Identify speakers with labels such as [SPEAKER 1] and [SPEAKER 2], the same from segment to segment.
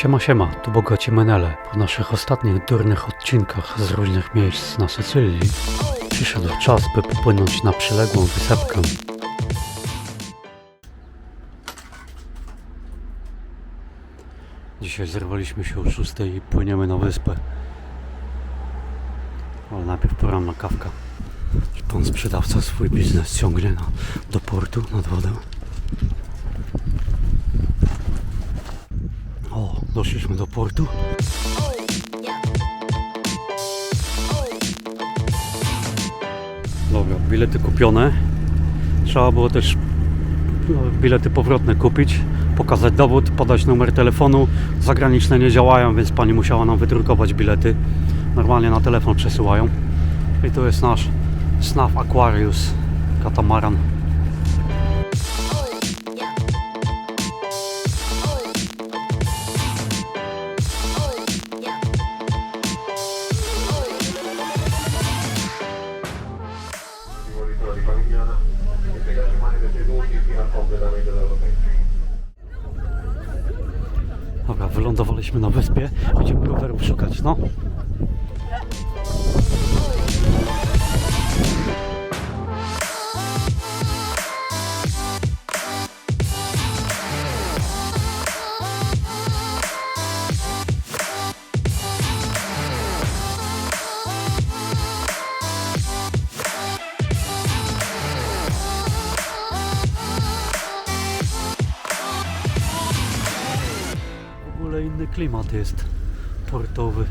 [SPEAKER 1] Siema, siema, tu Bogaci Menele. Po naszych ostatnich durnych odcinkach z różnych miejsc na Sycylii przyszedł czas, by popłynąć na przyległą wysepkę. Dzisiaj zerwaliśmy się o 6 i płyniemy na wyspę. Ale najpierw poranna kawka. Pan sprzedawca swój biznes ciągnie na, do portu nad wodę. O, doszliśmy do portu. Dobra, bilety kupione. Trzeba było też no, bilety powrotne kupić, pokazać dowód, podać numer telefonu. Zagraniczne nie działają, więc pani musiała nam wydrukować bilety. Normalnie na telefon przesyłają. I tu jest nasz Snaf Aquarius katamaran. Dobra, wylądowaliśmy na wyspie. Będziemy rowerów szukać, no. Klimat jest portowy.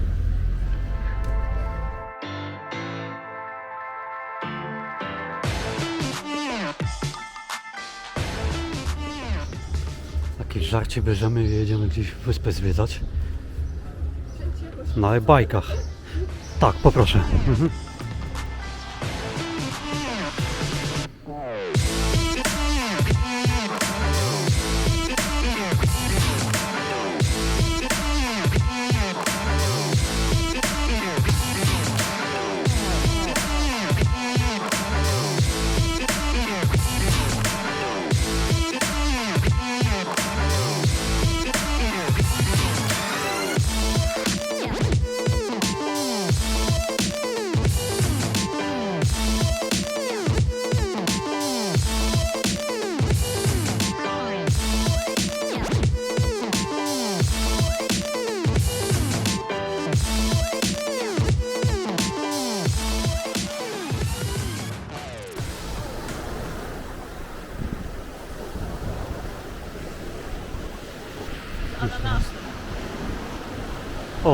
[SPEAKER 1] Jakieś żarcie bierzemy i jedziemy gdzieś wyspę zwiedzać. Na bajkach. Tak, poproszę. Mhm.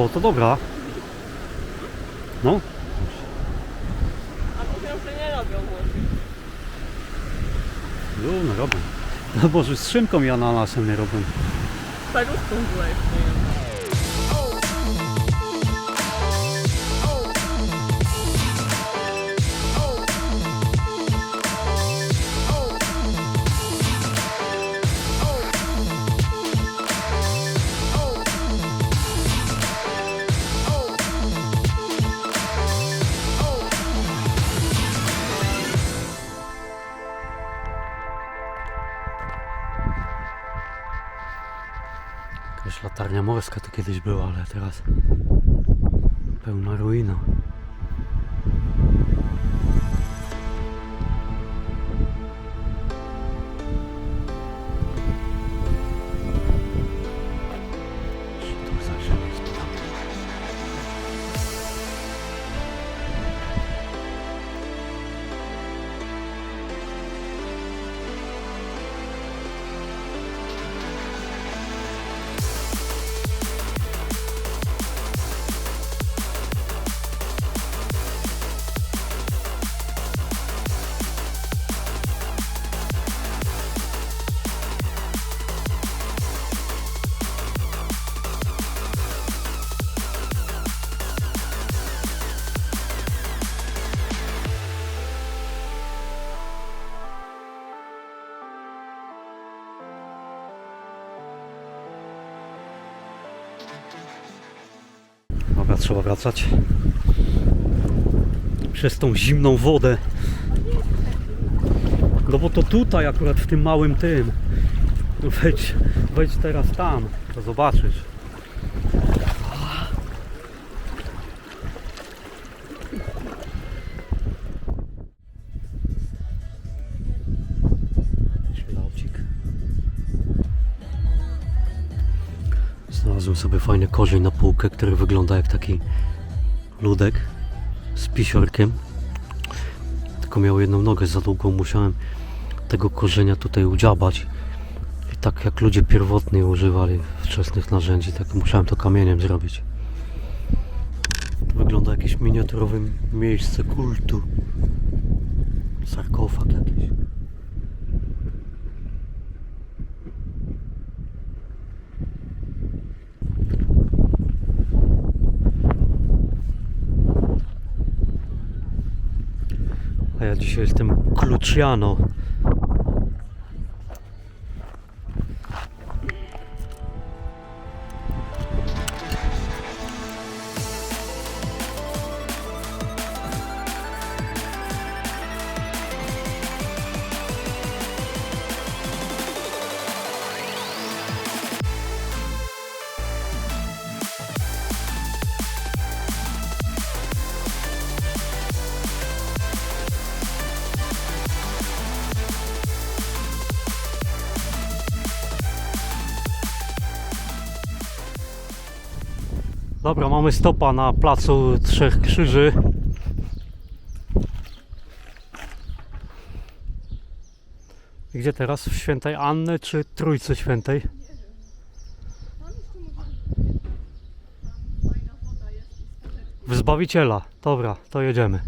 [SPEAKER 1] O, to dobra. No,
[SPEAKER 2] A mówią, że nie robią Włosi.
[SPEAKER 1] no, robią. No może z szynką i ananasem nie robią.
[SPEAKER 2] Peruską była jeszcze jedna.
[SPEAKER 1] Jakaś latarnia morska to kiedyś była, ale teraz pełna ruina. Dobra, trzeba wracać. Przez tą zimną wodę. No bo to tutaj akurat w tym małym tym. Wejdź, wejdź teraz tam, to zobaczysz. Znalazłem sobie fajny korzeń na półkę, który wygląda jak taki ludek z pisiorkiem. Tylko miał jedną nogę za długą, musiałem tego korzenia tutaj udziabać. I tak jak ludzie pierwotni używali wczesnych narzędzi, tak musiałem to kamieniem zrobić. Wygląda jakieś miniaturowe miejsce kultu. Sarkofag jakiś. Dzisiaj jestem Kluciano. Dobra, mamy stopa na placu Trzech Krzyży. Gdzie teraz? W Świętej Anny czy Trójcy Świętej? W Zbawiciela. Dobra, to jedziemy.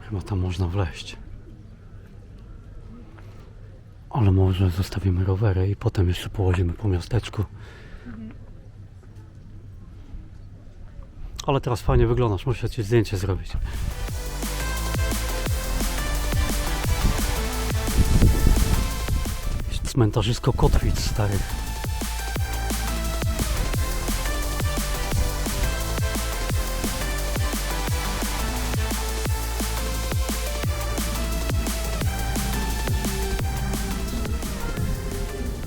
[SPEAKER 1] Chyba tam można wleźć. Ale może zostawimy rowery i potem jeszcze połazimy po miasteczku. Ale teraz fajnie wyglądasz, muszę ci zdjęcie zrobić. Cmentarzysko Kotwic stary.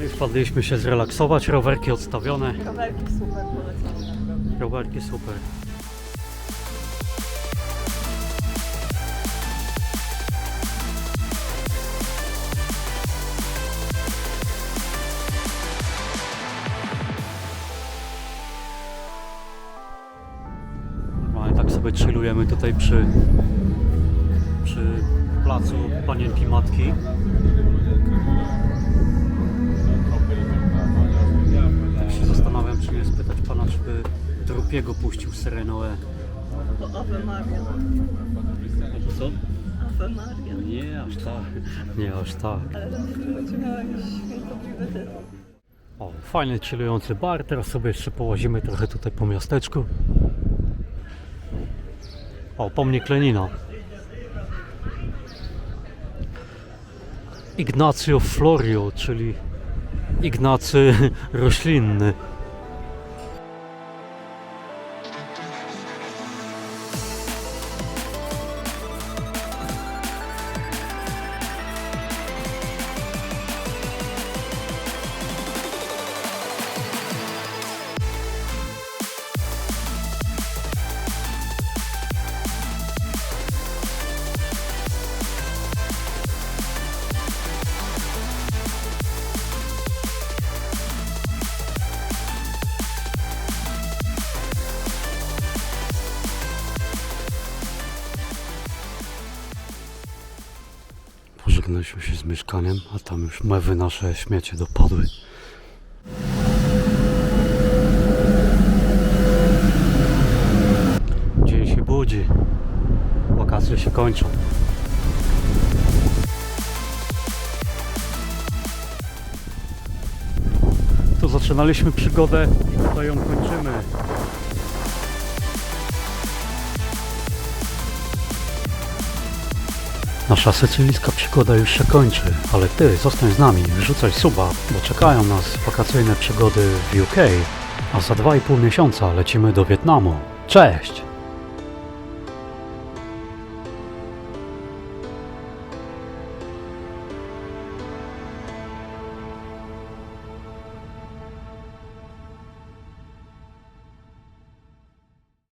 [SPEAKER 1] I wpadliśmy się zrelaksować, rowerki odstawione.
[SPEAKER 2] Kawerki super polecam.
[SPEAKER 1] Rowerki super. Chillujemy tutaj przy, przy placu Panienki Matki. Tak się zastanawiam, czy nie spytać pana, czy by Drupiego puścił Serenoe.
[SPEAKER 2] To Ave Maria.
[SPEAKER 1] Co?
[SPEAKER 2] Ave Maria.
[SPEAKER 1] Nie aż tak. Nie aż tak.
[SPEAKER 2] Ale to jeszcze będzie miał jakiś świętobliwy tytuł.
[SPEAKER 1] O, fajny chillujący bar. Teraz sobie jeszcze połazimy trochę tutaj po miasteczku. O, pomnik Lenina. Ignacio Florio, czyli Ignacy roślinny. Pożegnaliśmy się z mieszkaniem, a tam już mewy nasze śmiecie dopadły. Dzień się budzi. Wakacje się kończą. Tu zaczynaliśmy przygodę i tutaj ją kończymy. Nasza sycylijska przygoda już się kończy, ale ty zostań z nami, wrzucaj suba, bo czekają nas wakacyjne przygody w UK, a za 2,5 miesiąca lecimy do Wietnamu. Cześć!